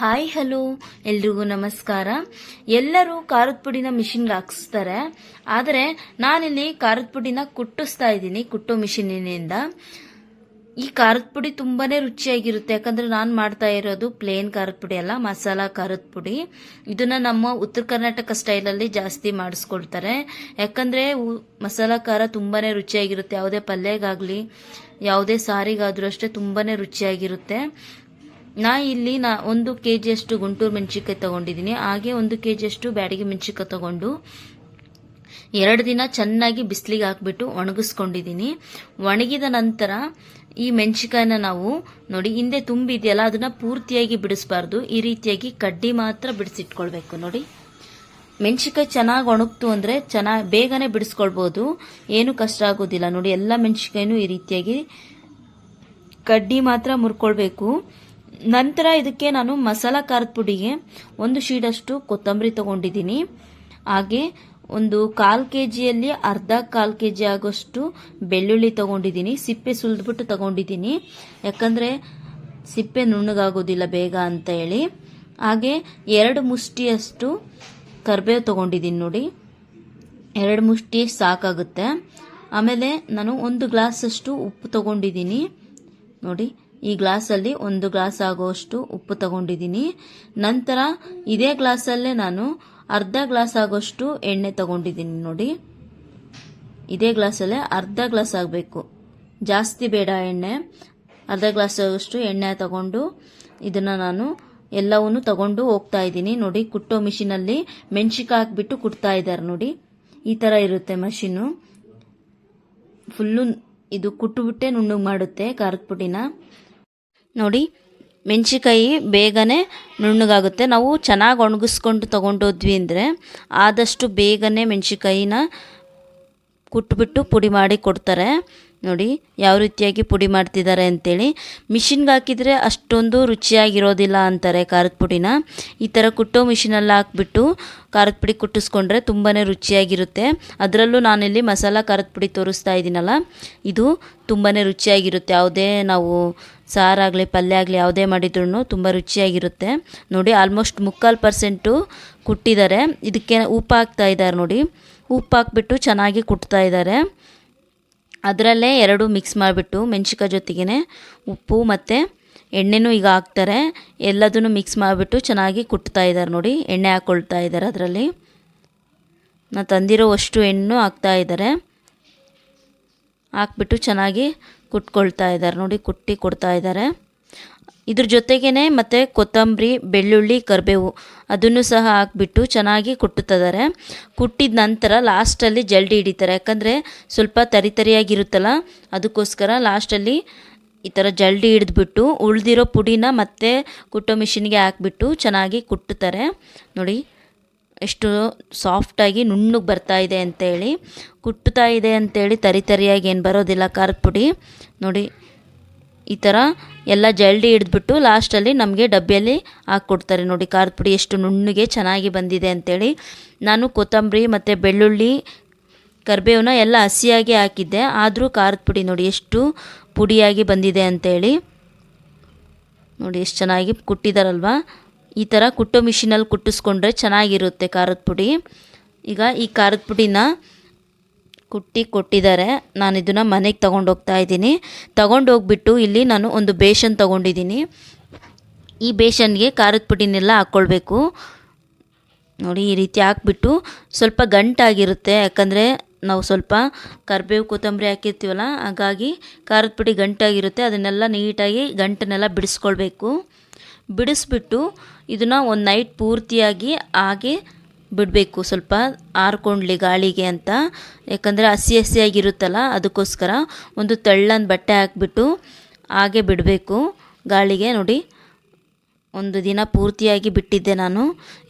Hi, hello. ಎಲ್ರಿಗೂ ನಮಸ್ಕಾರ. ಎಲ್ಲರೂ ಖಾರದ ಪುಡಿನ ಮಿಷಿನ್ಗೆ ಹಾಕಿಸ್ತಾರೆ. ಆದರೆ ನಾನಿಲ್ಲಿ ಖಾರದ ಪುಡಿನ ಕುಟ್ಟಿಸ್ತಾ ಇದ್ದೀನಿ, ಕುಟ್ಟೋ ಮಿಷಿನಿನಿಂದ. ಈ ಖಾರದ ಪುಡಿ ತುಂಬಾನೇ ರುಚಿಯಾಗಿರುತ್ತೆ. ಯಾಕಂದ್ರೆ ನಾನು ಮಾಡ್ತಾ ಇರೋದು ಪ್ಲೇನ್ ಖಾರದ ಪುಡಿ ಅಲ್ಲ, ಮಸಾಲ ಖಾರದ ಪುಡಿ. ಇದನ್ನ ನಮ್ಮ ಉತ್ತರ ಕರ್ನಾಟಕ ಸ್ಟೈಲಲ್ಲಿ ಜಾಸ್ತಿ ಮಾಡಿಸ್ಕೊಳ್ತಾರೆ. ಯಾಕಂದ್ರೆ ಮಸಾಲ ಖಾರ ತುಂಬಾನೇ ರುಚಿಯಾಗಿರುತ್ತೆ. ಯಾವುದೇ ಪಲ್ಯಗಾಗ್ಲಿ, ಯಾವುದೇ ಸಾರಿಗಾದ್ರೂ ಅಷ್ಟೇ ತುಂಬಾನೇ ರುಚಿಯಾಗಿರುತ್ತೆ. ನಾ ಇಲ್ಲಿ ನಾ ಒಂದು ಕೆ ಜಿಯಷ್ಟು ಗುಂಟೂರು ಮೆಣಸಿನ್ಕಾಯಿ ತಗೊಂಡಿದ್ದೀನಿ ಹಾಗೆ ಒಂದು ಕೆ ಜಿಯಷ್ಟು ಬ್ಯಾಡಿಗೆ ಮೆಣಸಿನ್ಕಾಯಿ ತಗೊಂಡು ಎರಡು ದಿನ ಚೆನ್ನಾಗಿ ಬಿಸಿಲಿಗೆ ಹಾಕ್ಬಿಟ್ಟು ಒಣಗಿಸ್ಕೊಂಡಿದ್ದೀನಿ ಒಣಗಿದ ನಂತರ ಈ ಮೆಣಸಿಕಾಯಿನ ನಾವು ನೋಡಿ ಹಿಂದೆ ತುಂಬಿದೆಯಲ್ಲ, ಅದನ್ನ ಪೂರ್ತಿಯಾಗಿ ಬಿಡಿಸಬಾರ್ದು. ಈ ರೀತಿಯಾಗಿ ಕಡ್ಡಿ ಮಾತ್ರ ಬಿಡಿಸಿಟ್ಕೊಳ್ಬೇಕು ನೋಡಿ. ಮೆಣಸಿಕಾಯಿ ಚೆನ್ನಾಗಿ ಒಣಗ್ತು ಅಂದರೆ ಚೆನ್ನಾಗಿ ಬೇಗನೆ ಬಿಡಿಸ್ಕೊಳ್ಬೋದು. ಏನು ಕಷ್ಟ ಆಗೋದಿಲ್ಲ ನೋಡಿ, ಎಲ್ಲ ಮೆಣಸಿಕಾಯಿನೂ ಈ ರೀತಿಯಾಗಿ ಕಡ್ಡಿ ಮಾತ್ರ ಮುರ್ಕೊಳ್ಬೇಕು. ನಂತರ ಇದಕ್ಕೆ ನಾನು ಮಸಾಲ ಖಾರದ ಪುಡಿಗೆ ಒಂದು ಶೀಡಷ್ಟು ಕೊತ್ತಂಬರಿ ತಗೊಂಡಿದ್ದೀನಿ. ಹಾಗೆ ಒಂದು ಕಾಲು ಕೆ ಜಿಯಲ್ಲಿ ಅರ್ಧ ಕಾಲು ಕೆ ಜಿ ಆಗೋಷ್ಟು ಬೆಳ್ಳುಳ್ಳಿ ತಗೊಂಡಿದ್ದೀನಿ. ಸಿಪ್ಪೆ ಸುಲಿದ್ಬಿಟ್ಟು ತಗೊಂಡಿದ್ದೀನಿ. ಯಾಕಂದರೆ ಸಿಪ್ಪೆ ನುಣ್ಣಗಾಗೋದಿಲ್ಲ ಬೇಗ ಅಂತ ಹೇಳಿ. ಹಾಗೆ ಎರಡು ಮುಷ್ಟಿಯಷ್ಟು ಕರಿಬೇವು ತಗೊಂಡಿದ್ದೀನಿ ನೋಡಿ. ಎರಡು ಮುಷ್ಟಿ ಸಾಕಾಗುತ್ತೆ. ಆಮೇಲೆ ನಾನು ಒಂದು ಗ್ಲಾಸಷ್ಟು ಉಪ್ಪು ತಗೊಂಡಿದ್ದೀನಿ. ನೋಡಿ. ಈ ಗ್ಲಾಸಲ್ಲಿ ಒಂದು ಗ್ಲಾಸ್ ಆಗುವಷ್ಟು ಉಪ್ಪು ತಗೊಂಡಿದ್ದೀನಿ. ನಂತರ ಇದೇ ಗ್ಲಾಸಲ್ಲೇ ನಾನು ಅರ್ಧ ಗ್ಲಾಸ್ ಆಗುವಷ್ಟು ಎಣ್ಣೆ ತಗೊಂಡಿದ್ದೀನಿ ನೋಡಿ. ಇದೇ ಗ್ಲಾಸಲ್ಲೇ ಅರ್ಧ ಗ್ಲಾಸ್ ಆಗಬೇಕು. ಜಾಸ್ತಿ ಬೇಡ ಎಣ್ಣೆ. ಅರ್ಧ ಗ್ಲಾಸ್ ಆಗೋಷ್ಟು ಎಣ್ಣೆ ತಗೊಂಡು ಇದನ್ನು ನಾನು ಎಲ್ಲವನ್ನೂ ತಗೊಂಡು ಹೋಗ್ತಾ ಇದ್ದೀನಿ. ನೋಡಿ, ಕುಟ್ಟೋ ಮಿಷಿನಲ್ಲಿ ಮೆಣಸಿಕಾಯಿ ಹಾಕ್ಬಿಟ್ಟು ಕುಟ್ತಾ ಇದ್ದಾರೆ ನೋಡಿ. ಈ ಥರ ಇರುತ್ತೆ ಮಷಿನು. ಫುಲ್ಲು ಇದು ಕುಟ್ಟುಬಿಟ್ಟೆ ನುಣ್ಣಗೆ ಮಾಡುತ್ತೆ, ಖಾರದ ಪುಡಿನ. ನೋಡಿ ಮೆಣಸಿಕಾಯಿ ಬೇಗನೆ ನುಣ್ಣಗಾಗುತ್ತೆ. ನಾವು ಚೆನ್ನಾಗಿ ಒಣಗಿಸ್ಕೊಂಡು ತೊಗೊಂಡೋದ್ವಿ ಅಂದರೆ ಆದಷ್ಟು ಬೇಗನೆ ಮೆಣಸಿಕಾಯಿನ ಕುಟ್ಬಿಟ್ಟು ಪುಡಿ ಮಾಡಿ ಕೊಡ್ತಾರೆ. ನೋಡಿ, ಯಾವ ರೀತಿಯಾಗಿ ಪುಡಿ ಮಾಡ್ತಿದ್ದಾರೆ ಅಂತೇಳಿ. ಮಿಷಿನ್ಗೆ ಹಾಕಿದರೆ ಅಷ್ಟೊಂದು ರುಚಿಯಾಗಿರೋದಿಲ್ಲ ಅಂತಾರೆ ಖಾರದ ಪುಡಿನ. ಈ ಥರ ಕುಟ್ಟೋ ಮಿಷಿನಲ್ಲಿ ಹಾಕ್ಬಿಟ್ಟು ಖಾರದ ಪುಡಿ ಕುಟ್ಟಿಸ್ಕೊಂಡ್ರೆ ತುಂಬಾ ರುಚಿಯಾಗಿರುತ್ತೆ. ಅದರಲ್ಲೂ ನಾನಿಲ್ಲಿ ಮಸಾಲ ಖಾರದ ಪುಡಿ ತೋರಿಸ್ತಾ ಇದ್ದೀನಲ್ಲ, ಇದು ತುಂಬಾ ರುಚಿಯಾಗಿರುತ್ತೆ. ಯಾವುದೇ ನಾವು ಸಾರಾಗಲಿ, ಪಲ್ಯ ಆಗಲಿ, ಯಾವುದೇ ಮಾಡಿದ್ರೂ ತುಂಬ ರುಚಿಯಾಗಿರುತ್ತೆ. ನೋಡಿ ಆಲ್ಮೋಸ್ಟ್ ಮುಕ್ಕಾಲು ಪರ್ಸೆಂಟು ಕುಟ್ಟಿದ್ದಾರೆ. ಇದಕ್ಕೆ ಉಪ್ಪು ಹಾಕ್ತಾ ಇದ್ದಾರೆ ನೋಡಿ. ಉಪ್ಪು ಹಾಕ್ಬಿಟ್ಟು ಚೆನ್ನಾಗಿ ಕುಟ್ತಾ ಇದ್ದಾರೆ. ಅದರಲ್ಲೇ ಎರಡು ಮಿಕ್ಸ್ ಮಾಡಿಬಿಟ್ಟು ಮೆಣಸಿಕಾಯಿ ಜೊತೆಗೇ ಉಪ್ಪು ಮತ್ತು ಎಣ್ಣೆನೂ ಈಗ ಹಾಕ್ತಾರೆ. ಎಲ್ಲದನ್ನು ಮಿಕ್ಸ್ ಮಾಡಿಬಿಟ್ಟು ಚೆನ್ನಾಗಿ ಕುಟ್ತಾ ಇದ್ದಾರೆ ನೋಡಿ. ಎಣ್ಣೆ ಹಾಕ್ಕೊಳ್ತಾ ಇದ್ದಾರೆ ಅದರಲ್ಲಿ. ನಾ ತಂದಿರೋ ಅಷ್ಟು ಎಣ್ಣು ಹಾಕ್ತಾ ಇದ್ದಾರೆ ಹಾಕ್ಬಿಟ್ಟು ಚೆನ್ನಾಗಿ ಕುಟ್ಕೊಳ್ತಾ ಇದ್ದಾರೆ ನೋಡಿ, ಕುಟ್ಟಿ ಕೊಡ್ತಾ ಇದ್ದಾರೆ ಇದ್ರ ಜೊತೆಗೇ ಮತ್ತು ಕೊತ್ತಂಬರಿ, ಬೆಳ್ಳುಳ್ಳಿ, ಕರಿಬೇವು ಅದನ್ನು ಸಹ ಹಾಕ್ಬಿಟ್ಟು ಚೆನ್ನಾಗಿ ಕುಟ್ಟುತ್ತಿದ್ದಾರೆ. ಕುಟ್ಟಿದ ನಂತರ ಲಾಸ್ಟಲ್ಲಿ ಜಲ್ಡಿ ಹಿಡಿತಾರೆ. ಯಾಕಂದರೆ ಸ್ವಲ್ಪ ತರಿ ತರಿಯಾಗಿರುತ್ತಲ್ಲ, ಅದಕ್ಕೋಸ್ಕರ ಲಾಸ್ಟಲ್ಲಿ ಈ ಥರ ಜಲ್ಡಿ ಹಿಡಿದ್ಬಿಟ್ಟು ಉಳಿದಿರೋ ಪುಡಿನ ಮತ್ತೆ ಕುಟ್ಟೋ ಮಿಷಿನ್ಗೆ ಹಾಕ್ಬಿಟ್ಟು ಚೆನ್ನಾಗಿ ಕುಟ್ಟುತ್ತಾರೆ. ನೋಡಿ, ಎಷ್ಟು ಸಾಫ್ಟಾಗಿ ನುಣ್ಣಗೆ ಬರ್ತಾ ಇದೆ ಅಂತೇಳಿ. ಕುಟ್ಟುತ್ತಾ ಇದೆ ಅಂತೇಳಿ ತರಿ ತರಿಯಾಗಿ ಏನು ಬರೋದಿಲ್ಲ ಖಾರದ ಪುಡಿ. ನೋಡಿ ಈ ಥರ ಎಲ್ಲ ಜಲ್ಡಿ ಹಿಡಿದ್ಬಿಟ್ಟು ಲಾಸ್ಟಲ್ಲಿ ನಮಗೆ ಡಬ್ಬಿಯಲ್ಲಿ ಹಾಕ್ಕೊಡ್ತಾರೆ ನೋಡಿ ಖಾರದ ಪುಡಿ ಎಷ್ಟು ನುಣ್ಣಗೆ ಚೆನ್ನಾಗಿ ಬಂದಿದೆ ಅಂಥೇಳಿ ನಾನು ಕೊತ್ತಂಬರಿ ಮತ್ತು ಬೆಳ್ಳುಳ್ಳಿ ಕರಿಬೇವನ್ನ ಎಲ್ಲ ಹಸಿಯಾಗಿ ಹಾಕಿದ್ದೆ. ಆದರೂ ಖಾರದ ಪುಡಿ ನೋಡಿ ಎಷ್ಟು ಪುಡಿಯಾಗಿ ಬಂದಿದೆ ಅಂಥೇಳಿ ನೋಡಿ ಎಷ್ಟು ಚೆನ್ನಾಗಿ ಕುಟ್ಟಿದಾರಲ್ವ? ಈ ಥರ ಕುಟ್ಟೋ ಮಿಷಿನಲ್ಲಿ ಕುಟ್ಟಿಸ್ಕೊಂಡ್ರೆ ಚೆನ್ನಾಗಿರುತ್ತೆ ಖಾರದ ಪುಡಿ. ಈಗ ಈ ಖಾರದ ಪುಡಿನ ಕುಟ್ಟಿ ಕೊಟ್ಟಿದ್ದಾರೆ. ನಾನು ಇದನ್ನು ಮನೆಗೆ ತೊಗೊಂಡು ಹೋಗ್ತಾ ಇದ್ದೀನಿ. ತೊಗೊಂಡು ಹೋಗ್ಬಿಟ್ಟು ಇಲ್ಲಿ ನಾನು ಒಂದು ಬೇಷನ್ ತೊಗೊಂಡಿದ್ದೀನಿ. ಈ ಬೇಷನ್ಗೆ ಖಾರದ ಪುಡಿನೆಲ್ಲ ಹಾಕ್ಕೊಳ್ಬೇಕು ನೋಡಿ, ಈ ರೀತಿ ಹಾಕ್ಬಿಟ್ಟು ಸ್ವಲ್ಪ ಗಂಟಾಗಿರುತ್ತೆ. ಯಾಕಂದರೆ ನಾವು ಸ್ವಲ್ಪ ಕರಿಬೇವು ಕೊತ್ತಂಬರಿ ಹಾಕಿರ್ತೀವಲ್ಲ, ಹಾಗಾಗಿ ಖಾರದ ಪುಡಿ ಗಂಟಾಗಿರುತ್ತೆ. ಅದನ್ನೆಲ್ಲ ನೀಟಾಗಿ ಗಂಟನ್ನೆಲ್ಲ ಬಿಡಿಸ್ಕೊಳ್ಬೇಕು. ಬಿಡಿಸ್ಬಿಟ್ಟು ಇದನ್ನು ಒಂದು ನೈಟ್ ಪೂರ್ತಿಯಾಗಿ ಹಾಗೆ ಬಿಡಬೇಕು. ಸ್ವಲ್ಪ ಆರ್ಕೊಂಡ್ಲಿ ಗಾಳಿಗೆ ಅಂತ. ಯಾಕಂದರೆ ಹಸಿ ಹಸಿಯಾಗಿರುತ್ತಲ್ಲ, ಅದಕ್ಕೋಸ್ಕರ ಒಂದು ತೆಳ್ಳನ ಬಟ್ಟೆ ಹಾಕ್ಬಿಟ್ಟು ಹಾಗೆ ಬಿಡಬೇಕು. ಗಾಳಿಗೆ ನೋಡಿ, ಒಂದು ದಿನ ಪೂರ್ತಿಯಾಗಿ ಬಿಟ್ಟಿದ್ದೆ ನಾನು.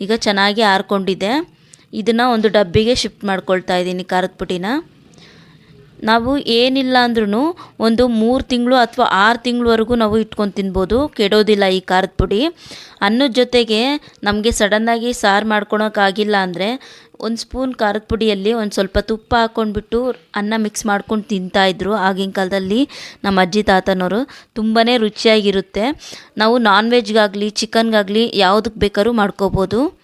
ಈಗ ಚೆನ್ನಾಗಿ ಆರ್ಕೊಂಡಿದ್ದೆ. ಇದನ್ನು ಒಂದು ಡಬ್ಬಿಗೆ ಶಿಫ್ಟ್ ಮಾಡ್ಕೊಳ್ತಾ ಇದ್ದೀನಿ ಖಾರದ ಪುಡಿನ. ನಾವು ಏನಿಲ್ಲ ಅಂದ್ರೂ ಒಂದು ಮೂರು ತಿಂಗಳು ಅಥವಾ ಆರು ತಿಂಗಳವರೆಗೂ ನಾವು ಇಟ್ಕೊಂಡು ತಿನ್ಬೋದು. ಕೆಡೋದಿಲ್ಲ ಈ ಖಾರದ ಪುಡಿ. ಅನ್ನದ ಜೊತೆಗೆ ನಮಗೆ ಸಡನ್ನಾಗಿ ಸಾರು ಮಾಡ್ಕೊಳೋಕ್ಕಾಗಿಲ್ಲ ಅಂದರೆ ಒಂದು ಸ್ಪೂನ್ ಖಾರದ ಪುಡಿಯಲ್ಲಿ ಒಂದು ಸ್ವಲ್ಪ ತುಪ್ಪ ಹಾಕ್ಕೊಂಡ್ಬಿಟ್ಟು ಅನ್ನ ಮಿಕ್ಸ್ ಮಾಡ್ಕೊಂಡು ತಿಂತಾಯಿದ್ರು ಆಗಿನ ಕಾಲದಲ್ಲಿ ನಮ್ಮ ಅಜ್ಜಿ ತಾತನವರು ತುಂಬಾ ರುಚಿಯಾಗಿರುತ್ತೆ. ನಾವು ನಾನ್ ವೆಜ್ಗಾಗಲಿ ಚಿಕನ್ಗಾಗಲಿ ಯಾವುದಕ್ಕೆ ಬೇಕಾದ್ರೂ ಮಾಡ್ಕೋಬೋದು.